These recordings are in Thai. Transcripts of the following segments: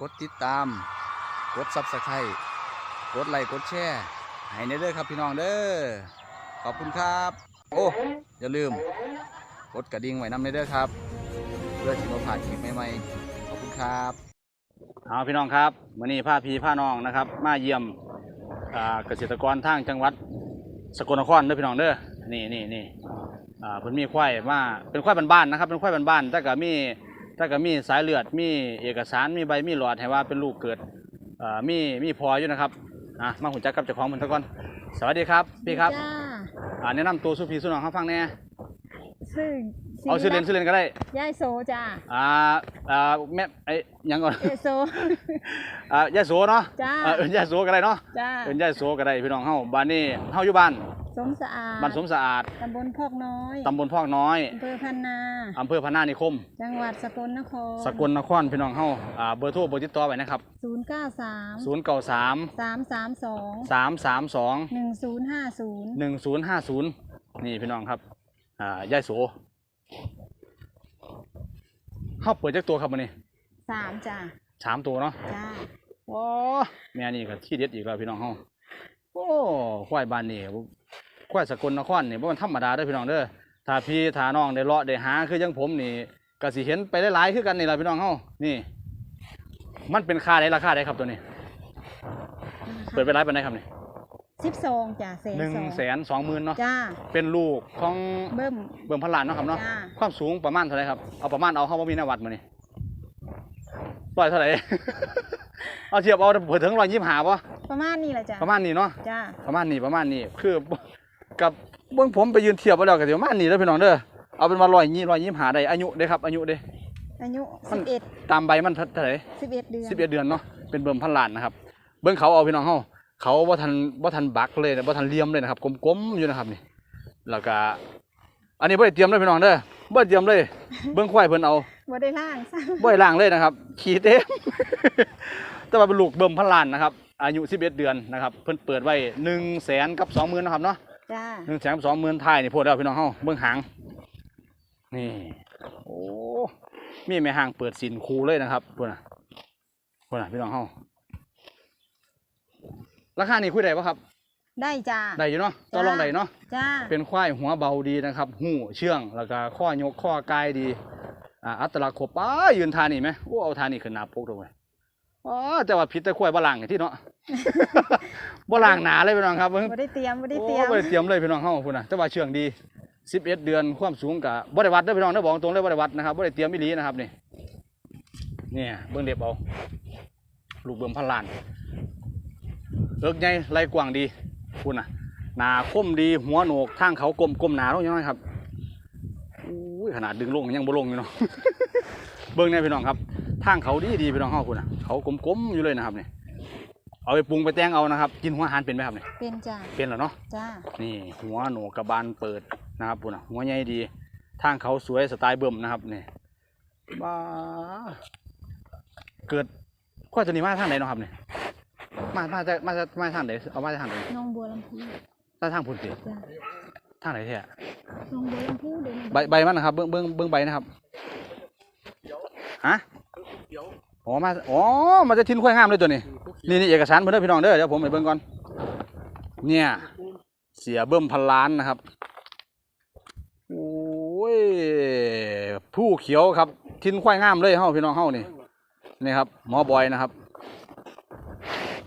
กดติดตาม กดซับสไครต์กดไลค์กดแชร์ให้ในเด้อครับพี่น้องเด้อขอบคุณครับ โอ้อย่าลืม กดกระดิ่งไว้นำในเด้อครับ เพื่อที่มาผ่านคลิปใหม่ๆขอบคุณครับเอาพี่น้องครับวันนี้พาพี่พาน้องนะครับ มาเยี่ยมเกษตรกรทางจังหวัดสกลนครเด้อพี่น้องเด้อนี่นี่นี่เพิ่นมีควายมาเป็นควายบ้านๆนะครับ เป็นควายบ้านๆแต่ก็มี แต่ก็มีสายเลือดมีเอกสารมีใบมีหลอดให้ว่าเป็นลูกเกิดอ่ามีมีพออยู่นะครับอะมาหุ่นจักกับเจ้าของมันตะก่อนสวัสดีครับพี่ครับจ้าอ่าแนะนำตัวสุพีสุน้องเขาฟังแหน่ซึ่งเอาชื่อเล่นชื่อเล่นก็ได้ยายโซจ้าอ่าอ่าแม่ไอ้หยังก่อนยายโซ อ่ายายโสเนาะจ้าอ่าเอิ้นยายโสก็ได้เนาะจ้าเอิ้นยายโสก็ได้พี่น้องเฮาบ้านนี้เฮาอยู่บ้าน สมสะอาดบ้านสมสะอาดตำบลพอกน้อยตำบลพอกน้อยอำเภอพันนาอำเภอพะนานิคม จังหวัดสกลนคร สกลนครพี่น้องเฮาอ่าเบอร์โทรเบอร์ติดต่อไว้นะครับศูนย์เก้าสาม093สามสามสอง332หนึ่งศูนย์ห้าศูนย์1050 นี่พี่น้องครับอ่ายายโสเฮาเปิดจักตัวครับมื้อนี้สามจ้าสามตัวเนาะจ้าโอ้แม่นี่ก็ที่เด็ดอีกแล้วพี่น้องเฮาโอ้ควายบ้านนี่ ควายสกลนครนี่บ่มันธรรมดาเด้อพี่น้องเด้อถ้าพี่ถ้าน้องได้เลาะได้หาคือจังผมนี่ก็สิเห็นไปหลายๆคือกันนี่ล่ะพี่น้องเฮานี่ มันเป็นค่าได้ราคาได้ครับตัวนี้ เปิดไปหลายปานใดครับนี่สิบสองจ้าแสนหนึ่งสองแสนสองหมื่นเนาะจ้าเป็นลูกของเบิ้มเบิ่มพันล้านเนาะครับเนาะจ้า ความสูงประมาณเท่าไหร่ครับเอาประมาณเอาเฮาบ่มีหน้าวัดมื้อนี้ร้อยเท่าไหร่ เอาเทียบเอาเผื่อถึงร้อยยี่สิบห้าป่ะประมาณนี้แหละจ้าประมาณนี้เนาะ จ้าประมาณนี้ประมาณนี้คือ กับเบื้องผมไปยืนเทียบไปแล้วกับเดี๋ยวประมาณนี้แล้วพี่น้องเด้อเอาเป็นว่าร้อยยี่ร้อยยี่หาได้อายุเด้ครับอายุเด้อายุมัสินบเอ็ดตามใบมันเท่าไหร่สิบเอ็ดเดือนสิบเอ็ดเดือนเนาะเป็นเบิ่มพันล้านนะครับ เบื้องเขาเอาพี่น้องเฮาเขาว่าทันว่าทันบักเลยนะว่าทันเลี่ยมเลยนะครับกลมๆอยู่นะครับนี่แล้วก็อันนี้บ่ได้เตรียมเลยพี่น้องเด้อบ่ได้เตรียมเลย เบื้องควายเพิ่นเอาบ่ได้ล่างซ้บ่ได้ล้างเลยนะครับ ขีดเองแต่ว่าเป็นลูกเบิ่มพันล้านนะครับ อายุ 11 เดือนนะครับ เพิ่นเปิดไว้1แสนกับ 20,000นะครับเนาะำ จ้าหนึ่งแสนสองหมื่นไทยนี่พูดแล้วพี่น้องเฮาเบื้องหางนี่โอ้มีแม่หางเปิดสินคูเลยนะครับพูดนะพูดนะพี่น้องเฮาราคานี่คุยได้ปะครับ ได้จ้าได้อยู่เนาะต่อรองได้เนาะจ้าเป็นควายหัวเบาดีนะครับหูเชื่องแล้วก็ข้อยกข้อกายดีอ่าอัตลักษณ์ครบป้ายืนทานี่ไหมโอ้เอาทานี่ขึ้นหนาปกตรงไหม อ๋อแต่ว่าผิดแต่ควายบล่างไอ้ที่เนาะบล่างหนาเลยพี่น้องครับเบิ่งบ่ได้เตรียมบ่ได้โอ้เตรียมบ่ได้เตรียมเลยพี่น้องเฮาพุ่นน่ะแต่ว่าเชื่องดี11เดือนความสูงกะบ่ได้วัดเด้อพี่น้องเด้อบอกตรงเลยบ่ได้วัดนะครับบ่ได้เตรียมอีหลีนะครับนี่เนี่ยเบิ่งเด็บเอาลูกเบิ่มพันล้านเอิกใหญ่ไหลกว้างดีพุ่นน่ะหน้าคมดีหัวโหนกทางเขากลมกลมหนาลงยังไงครับอุ้ยขนาดดึงลงยังบ่ลงอยู่เนาะเบิ่งเนี่ยพี่น้องครับ ทางเขาดีดีพี่น้องเฮาพุ่นน่ะ เขากลมๆอยู่เลยนะครับนี่เอาไปปรุงไปแต่งเอานะครับ กินหัวอาหารเป็นไหมครับนี่เป็นจ้าเป็นแล้วเนาะจ้านี่หัวโหนกกระบาลเปิดนะครับปุ่นน่ะหัวใหญ่ดี ทางเขาสวยสไตล์เบิ่มนะครับนี่บ้าเกิดข้อตัวนี้มาทางไหนเนาะครับนี่มามาจากมาจากมาทางไหนเอามาจากทางไหนน้องบัวลำพูถ้าทางพุ่นสิจ้าทางไหนแท้น้องบัวลำพูเดินใบใบมันนะครับ เบื้องเบื้องเบื้องใบนะครับฮะ อ๋อมาอ๋อมาจะทิ้นข้อยงามเลยตัวนี้ นี่นี่เอกสารเพื่อนเด้อพี่น้องเด้อเดี๋ยวผมไปเบิ่งก่อน เนี่ย เสียเบิ่มพันล้านนะครับโอ้ยผู้เขียวครับ ทิ้นควายงามเลยเฮาพี่น้องเฮานี่นี่ครับหมอบอยนะครับ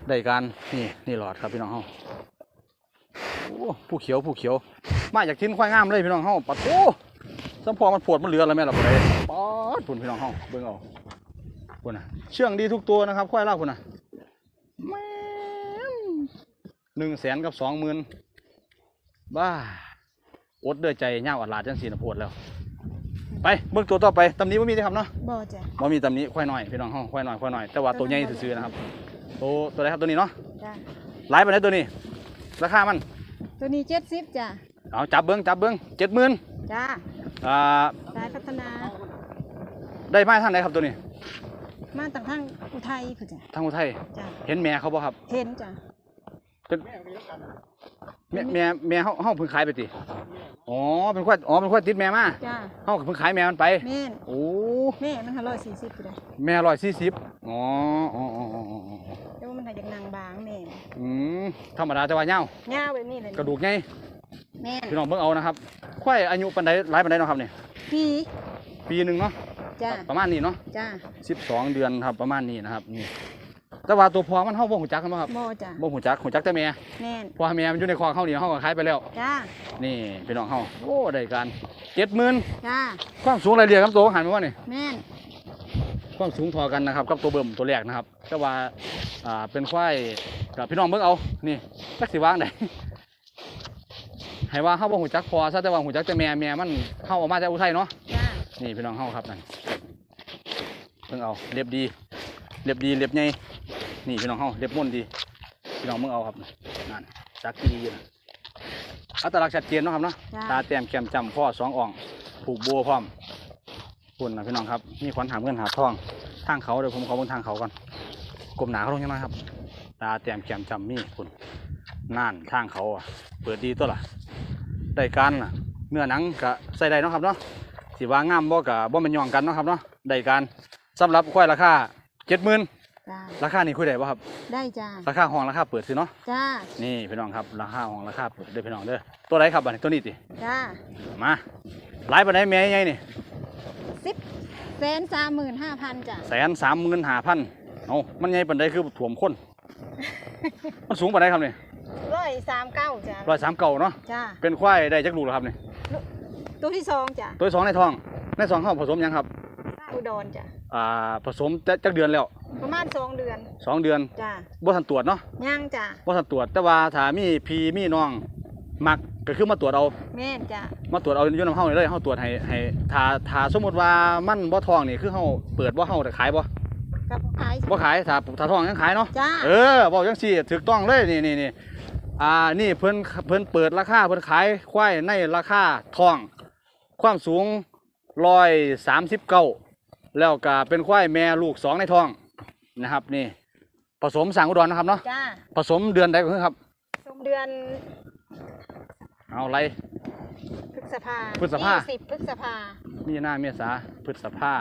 ได้การนี่นี่หลอดครับพี่น้องเฮาโอ้ผู้เขียวผู้เขียว มาจากทิ้นควายงามเลยพี่น้องเฮาปัดโอ้สัมพอมันปวดมันเหลือแล้วแม่ล่ะบ่ได้ป๊อดพุ่นพี่น้องเฮาเบิ่งเอา พุ่นน่ะเชื่องดีทุกตัวนะครับ ควายเล่าพุ่นน่ะแม่มหนึ่งแสนกับสองหมื่นบ้าอดเดือใจเง่าอัดลาดจังสีนะโพดแล้ว ไปเบิ่งตัวต่อไปตำหนี้ว่ามีได้อครับเนาะบ่จ้าบ่มีตำหนี้ควายน้อยพี่น้องห้องควายน้อยควายน้อยแต่ว่าตัวใหญ่ซื่อๆนะครับตัวตัวไหนครับตัวนี้เนาะจ้าหลายไปไหนใดตัวนี้ ราคามัน ตัวนี้เจ็ดสิบจ้าเอาจับเบิ้งจับเบิ้งเจ็ดหมื่นจ้าอ่าสายพัฒนา ได้มาทางไหนครับตัวนี้ มาตั้งทางอุทัยพุ่นจ้าทางอุทัยจ้าเห็นแม่เขาบ่ครับเห็นจ้าเป็นแม่แม่แม่เขาเขาเพิ่งขายไปติอ๋อเป็นควายอ๋อเป็นควายติดแม่มาจ้าเขาเพิ่งขายแม่มันไปแม่นโอ้แม่มันห้าร้อยสี่สิบเลยแม่ร้อยสี่สิบอ๋ออ๋ออ๋ออ๋ออ๋ออ๋อแต่ว่ามันหาจากนางบางแม่อืมธรรมดาแต่ว่าเงาเงาแบบนี้เลยกระดูกไงแม่นพี่น้องเบิ่งเอานะครับควายอายุปันใดหลายปันใดเนาะครับเนี่ยพี่ปีหนึ่งเนาะ จ้าประมาณนี้เนาะจ้าสิบสองเดือนครับประมาณนี้นะครับนี่แต่ว่าตัวพอมันเฮาบ่หูจักกันบ่ครับโมจ้าบ่หูจักหูจักแต่แม่แม่นเพราะว่าแม่มันอยู่ในคอกเฮานี่เฮาก็ขายไปแล้ว จ้านี่พี่น้องเฮาโอ้ได้การ70,000จ้าความสูงรายเรียงครับตัวหันมาว่านี่แม่นความสูงพอกันนะครับกับตัวเบิ่มตัวแรกนะครับ แต่ว่าอ่าเป็นควายกับพี่น้องเบิ่งเอานี่จักสิวางได้ให้ว่าเฮาบ่หูจักพอซะแต่ว่าหูจักแต่แม่แม่มันเฮาเออกมาจากอุทัยเนาะจ้า นี่พี่น้องเฮาครับนั่นเบิ่งเอาเรียบดีเรียบดีเรียบใหญ่นี่พี่น้องเฮาเรียบม่วนดีพี่น้องเบิ่งเอาครับนั่นจักดีอยู่นะอัตลักษณ์ชัดเจนเนาะครับเนาะจ้าตาแต้มแก้มจำพ่อสองอ่องผูกโบวพร้อมคุณนะพี่น้องครับมีขวัญหามเงินหาทองทางเขาเดี๋ยวผมขอบนทางเขาก่อนกลมหนาเขาลงยังไงครับ ตาแต้มแก้มจำมีคุณน่านทางเขาอะเปิดดีตัวล่ะได้การล่ะเนื้อหนังกะใส่ได้เนาะครับเนาะ สิว่างามบ่กะบ่แมันย่องกันเนาะครับเนาะได้การสำหรับควายราคาเจ็ดหมื่นจ้าราคานี่คุยได้ป่ะครับ ได้จ้าราคาห้องราคาเปิดซื้อเนาะจ้านี่พี่น้องครับราคาห้องราคาเปิดเด้อพี่น้องเด้อตัวไหนครับอันนี้ตัวนี้ติจ้ามาหลายปานใดแม่ใหญ่นี่สิบแสนสามหมื่นห้าพันจ้าแสนสามหมื่นห้าพันเอามันใหญ่ปานใดคือถ่วมคน มันสูงปานใดครับนี่ร้อยสามเก้าจ้าร้อยสามเก่าเนาะจ้าเป็นควายได้จักลูกแล้วครับนี่ ตัวที่สองจ้าตัวที่สองในท้อง ในสองเข้าผสมยังครับ อุดรจ้าอ่าผสมจะจักเดือนแล้วประมาณสองเดือนสองเดือนจ้าบ่ทันตรวจเนาะย่างจ้าบ่ทันตรวจแต่ว่าถ้ามีพี่มีน้องมักก็คือมาตรวจเอาแม่นจ้ามาตรวจเอาอยู่นำเฮานี่เลยเฮาตรวจให้ให้ถ้าถ้าสมมุติว่ามันบ่ท้องนี่คือเฮาเปิดบ่เฮาแต่ขายบ่กับขายบ่ขายถ้าถ้าท้องยังขายเนาะจ้าเออบอกจังสี่ถูกต้องเลยนี่นี่นี่อ่านี่เพิ่นเพิ่นเปิดราคาเพิ่นขายควายในราคาทอง ความสูงร้อยสามสิบเก้าแล้วก็เป็นควายแม่ลูกสองในท้องนะครับ นี่ ผสมสางอุดรนะครับเนาะจ้าผสมเดือนใดก็คือครับ สมเดือนเอาไร พฤษภาพฤษภาสิบพฤษภามีหน้าเมษาพฤษภา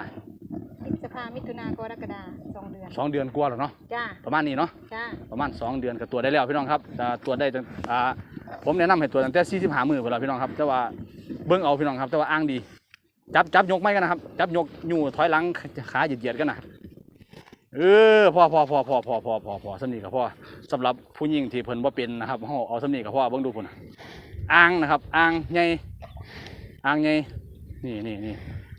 พฤษภามิถุนากรกฎาสองเดือน สองเดือนกว่าแล้วเนาะจ้า ประมาณนี้เนาะ จ้า ประมาณ 2 เดือนก็ตรวจได้แล้วพี่น้องครับแต่ตรวจได้ตั้งอ่าผมแนะนำให้ตรวจตั้งแต่45 มื้อพุ่นล่ะพี่น้องครับ แต่ว่า เบิ่งเอาพี่น้องครับ แต่ว่าอ้างดี จับจับยกไม่กันนะครับ จับยกอยู่ถอยหลังขาเหยียดๆกันนะเออพอพอพอพอพอพอพอพอสำนีกับพ่อสำหรับผู้หญิงที่เพิ่นบ่าเป็นนะครับเฮาเอาสำนีกับพ่อเบิ่งดูพุ่นะอ่างนะครับอ่างใหญ่อ่างใหญ่นี่นี่นี่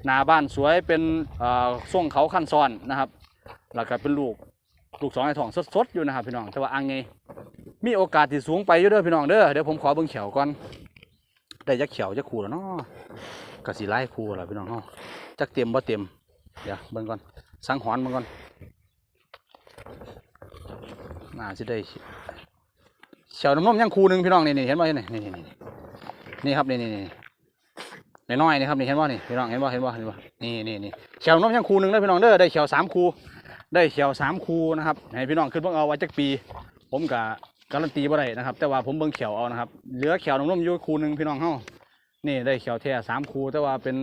หน้าบ้านสวยเป็นเอ่อทรงเขาขั้นซ้อนนะครับแล้วก็เป็นลูกลูกสองในท้องสดๆอยู่นะครับพี่น้องแต่ว่าอ่างไงมีโอกาสที่สูงไปอยู่เด้อพี่น้องเด้อเดี๋ยวผมขอเบิ่งเขียวก่อน ได้จักเขียวจักคู่แล้วเนาะก็สิไล่คู่แล้วพี่น้องเฮาะจักเต็มบ่เต็มเดี๋ยวเบิ่งก่อนสังหรณ์เบิ่งก่อนน่าสิได้เขียวน้ำนมยังคู่หนึ่งพี่น้องนี่นี่เห็นบ่นี่นี่นี่นี่นี่ครับนี่นี่นี่น้อยนี่ครับนี่เห็นบ่นี่พี่น้องเห็นบ่เห็นบ่เห็นบ่นี่นี่นี่เขียวน้ำนมยังคู่หนึ่งเด้พี่น้องเด้อได้เขียวสามคู่ได้เขียวสามคูนะครับให้พี่น้องขึ้นเบิ่งเอาไว้จักปี ผมกะ การันตีบ่ได้นะครับ แต่ว่าผมเบิ่งเขียวเอานะครับ เหลือเขียวนุ่มๆอยู่คูหนึงพี่น้องเฮานี่ได้เขียวแท้สามคูแต่ว่าเป็น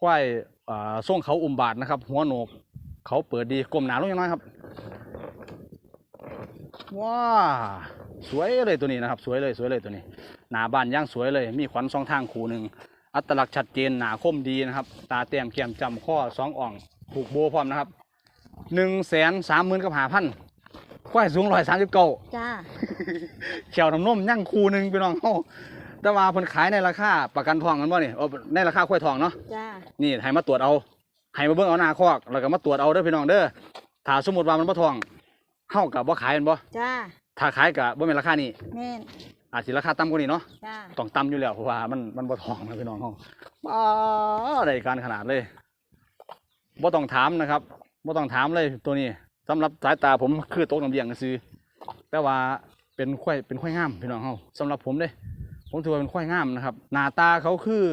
ควายอ่าส่งเขาอุ้มบาทนะครับ หัวโหนก เขาเปิดดีกลมหนาลงยังน้อยครับว้าสวยเลยตัวนี้นะครับ สวยเลยสวยเลยตัวนี้ หนาบ้านย่างสวยเลย มีขวัญสองทางคูหนึ่งอัตลักษณ์ชัดเจนหนาคมดีนะครับ ตาแต้มแก้มจำข้อสองอ่องผูกโบพร้อมนะครับหนึ่งแสนสามหมื่นกับหาพัน ควายสูงร้อยสามสิบเก้าจ้าเขียวน้ำนมยั่งคูหนึ่งพี่น้องเฮาแต่ว่าเพิ่นขายในราคาประกันทองกันบ่นี่เอาในราคาควายทองเนาะจ้านี่ให้มาตรวจเอาให้มาเบิ่งเอาหน้าคอกแล้วก็มาตรวจเอาเด้อพี่น้องเด้อถ้าสมมุติว่ามันบ่ทองเฮากับบ่ขายแมันบ่จ้าถ้าขายก็บ่แม่นราคานี้แม่นอาจสิราคาต่ำกว่านี้เนาะจ้าต้องต่ำอยู่แล้วเพราะว่ามันมันบ่ทองนะพี่น้องเฮาบ้าได้การขนาดเลยบ่ต้องถามนะครับบ่ต้องถามเลยตัวนี้ สำหรับสายตาผมคือโต๊ะน้ำเลี้ยงซื่อแต่ว่าเป็นควายเป็นควายงามพี่น้องเฮาสำหรับผมเด้ผมถือว่าเป็นควายงามนะครับหน้าตาเขาคือ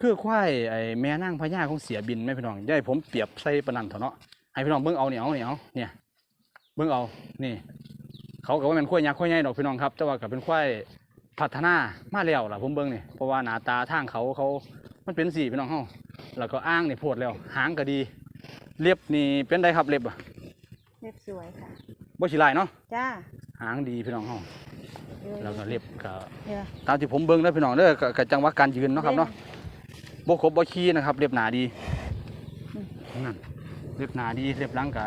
คือควายไอ้แม่นางพญาของเสียบินแม่พี่น้องย่าให้ผมเปรียบใส่ปนนันเถอะเนาะให้พี่น้องเบิ่งเอาเนี่ยเอาเนี่ยเอาเนี่ยเบิ่งเอานี่ เขาก็ว่าเป็นควายยักษ์ควายใหญ่ดอกพี่น้องครับแต่ว่าก็เป็นควายพัฒนามาแล้วล่ะผมเบิ่งนี่เพราะว่าหน้าตาทางเขาเขามันเป็นสีพี่น้องเฮาแล้วก็อ้างนี่โพดแล้ว หางก็ดี เล็บนี่เป็นได้ครับเล็บอะ สวยค่ะบ่สิลายเนาะจ้าหางดีพี่น้องเฮาเดี๋ยวแล้วก็เล็บก็เดี๋ยวตามที่ผมเบิ่งเด้อพี่น้องเด้อก็ก็จังหวะการยืนเนาะครับเนาะบ่ครบบ่ขี้นะครับเล็บหนาดีนั่นเล็บหนาดีเล็บหลังก็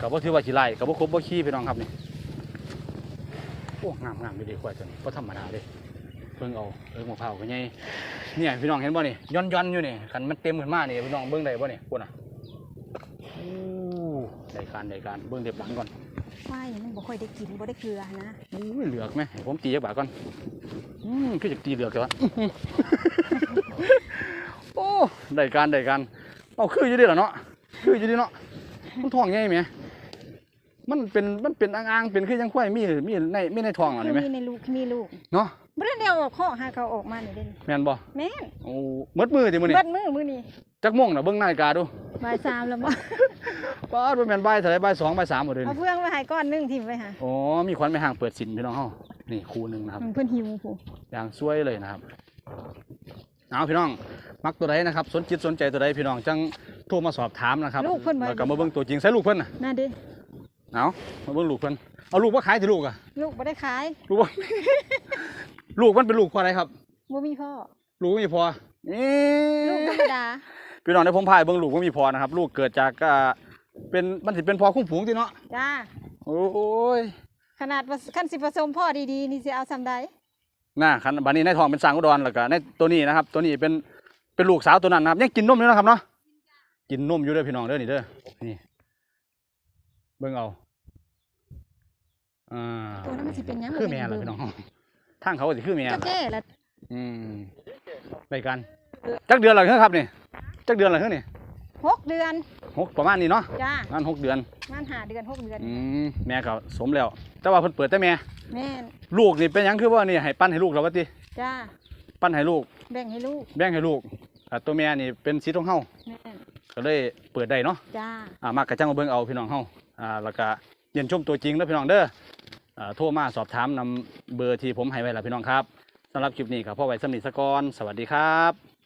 ก็บ่ถือว่าสิลายก็บ่ครบบ่ขี้พี่น้องครับนี่โอ้งามงามอยู่เด้ควายตัวนี้บ่ธรรมดาเด้เบิ่งเอาเอิ้งมะพร้าวก็ใหญ่เนี่ยพี่น้องเห็นบ่นี่ย่อนๆอยู่นี่คันมันเต็มขึ้นมานี่พี่น้องเบิ่งได้บ่นี่พุ่นน่ะโอ้ ได้การได้การเบิ่งเล็บหลังก่อนไฟมันบ่ค่อยได้กินบ่ได้เกลือนะอุ้ยเหลือกไหมให้ผมตีจักบาทก่อนอืมคือจะตีเหลือกแต่ว่าโอ้ได้การได้การเอาคืออยู่ดีเหรอเนาะคืออยู่ดีเนาะมันท้องใหญ่ไหม มันเป็นมันเป็นอ่างๆเป็นคือยังควายมีมีในมีในท้องเหรอคือนี่ไหมมีในลูกมีลูกเนาะบ่ได้แนวออกข้อหาเขาออกมานี่เด่นแม่นบ่แม่นโอ้มดมือติมื้อนี้เบิดมือมือนี่จักโมงน่ะเบิ่งนาฬิกาดูบ่ายสามแล้วบ่ป้าดบ่แม่นบ่ายเท่าไหร่บ่ายสองบ่ายสามหมดเลยเอานี่เพื่องไว้ให้ก้อนหนึงทิ่มไว้หาอ๋อมีควันไม่ห่างเปิดสินพี่น้องเฮานี่คู่หนึงนะครับเพิ่นหิวผู้อย่างสวยเลยนะครับเอาพี่น้องมักตัวใดนะครับ สนจิตสนใจตัวใดพี่น้องจังโทรมาสอบถามนะครับลูกเพิ่นแล้วก็มาเบิ่งตัวจริงใส่ลูกเพิ่นน่ะนั่นเด้ เอามาเบิ่งลูกเพิ่นเอาลูกมาขายที่ลูกอะลูกบ่ได้ขายลูกว่า ลูกมันเป็นลูกพ่ออะไรครับ บ่มีพ่อ ลูกไม่มีพ่อนี่ลูกธรรมดา พี่น้องได้ผมพายเบิ่งลูกไม่มีพ่อนะครับ ลูกเกิดจากอ่าเป็นมันสิเป็นพ่อคุ้มฝูงที่เนาะจ้า โอ้ยขนาดว่าคันสิผสมพ่อดีๆ นี่สิเอาซำใดน่าคันบัดนี้ในท้องเป็นสร้างอุดรแล้วก็ในตัวนี้นะครับ ตัวนี้เป็นเป็นลูกสาวตัวนั้นนะครับยังกินนมอยู่นะครับเนาะกินนมอยู่เด้อพี่น้องเด้อนี่เด้อนี่ เบิ่งเอาอ่าตัวนั้นมันสิเป็นหยังคือแม่ล่ะพี่น้องทางเขาก็สิคือแม่ก็ล่ะแก่ละอืมไปกัน จักเดือนละครับนี่จักเดือนละนี่หกเดือนหกประมาณนี้เนาะจ้าประมาณหกเดือน มันหาเดือนหกเดือนอืมแม่ก็สมแล้ว แต่ว่าเพิ่นเปิดแต่แม่ แม่นลูกนี่เป็นหยังคือว่านี่ให้ปั้นให้ลูกแล้วว่าติจ้าปั้นให้ลูก แบ่งให้ลูกแบ่งให้ลูกอ่าตัวแม่นี่เป็นสีทองเฮาแม่นก็เลยเปิดได้เนาะจ้าอ่ามากกระจังมาเบิ่งเอาพี่น้องเฮา อ่าแล้วก็เยี่ยนชมตัวจริงแล้วพี่น้องเด้ออ่าโทรมาสอบถามนำเบอร์ที่ผมให้ไว้ล่ะพี่น้องครับสำหรับคลิปนี้ครับพ่อไว้สำนิทสกอนสวัสดีครับ